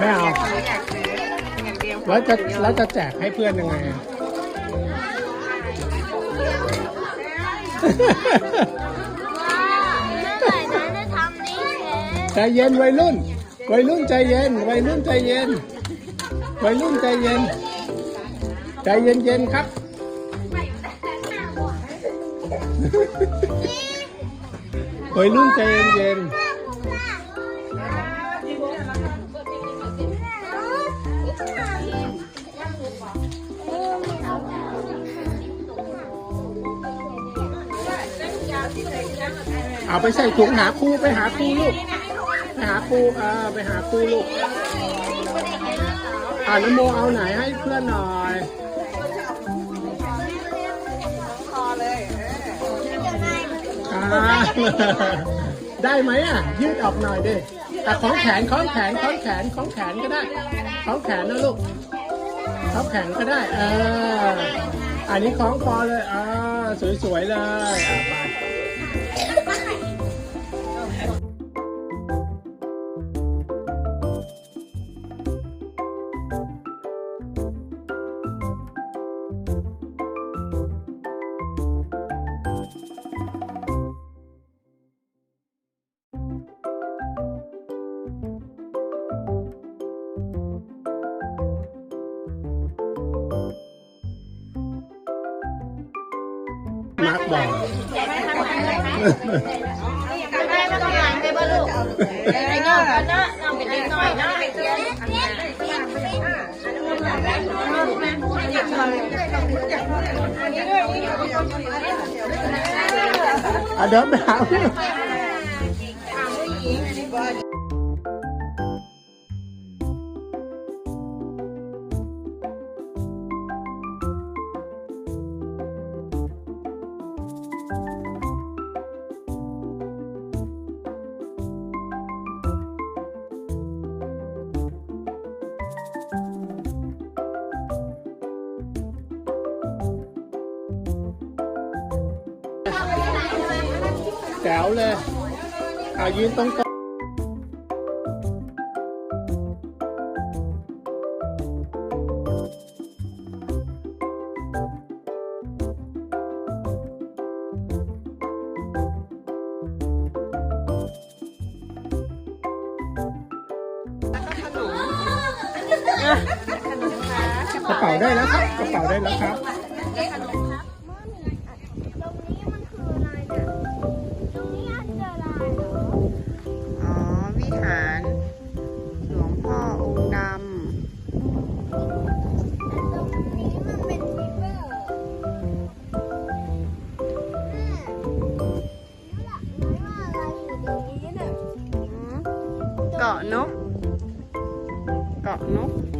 ไม่เอาอยากซื้ออยากซื้ออย่างเดียวแล้วจะแล้วจะแจกให้เพื่อนยังไงอะว้าวเมื่อไหร่นะจะทำนี้เสร็จใจเย็นวัยรุ่น วัยรุ่นใจเย็น วัยรุ่นใจเย็น วัยรุ่นใจเย็น ใจเย็นเย็นๆครับ วัยรุ่นใจเย็นเย็นๆ เอาไปใส่ถุงหาครูไปหาครูลูก ไปหาครูอ่าไปหาครูลูกอ่านโมเอาไหนให้เพื่อนหน่อยพอเลยเอออ่าได้ไหมอะ ยืดออกหน่อยดิแต่ของแขนของแขนของแขนของแขนก็ได้ของแขนนะลูกของแขนก็ได้ เออ อันนี้ของคอเลยอ่า สวยๆเลย ร์กบอกแม่ไม่ต้องหลังไปบ่ลูกน้องก็เนาะน้องเป็นเด็กน้อยเนาะอะเดินไปหา เพื่อนแจ๋วเลยอะยืนตรงๆกระเป๋าได้แล้วครับ กระเป๋าได้แล้วครับ เกาะนก เกาะนกมุก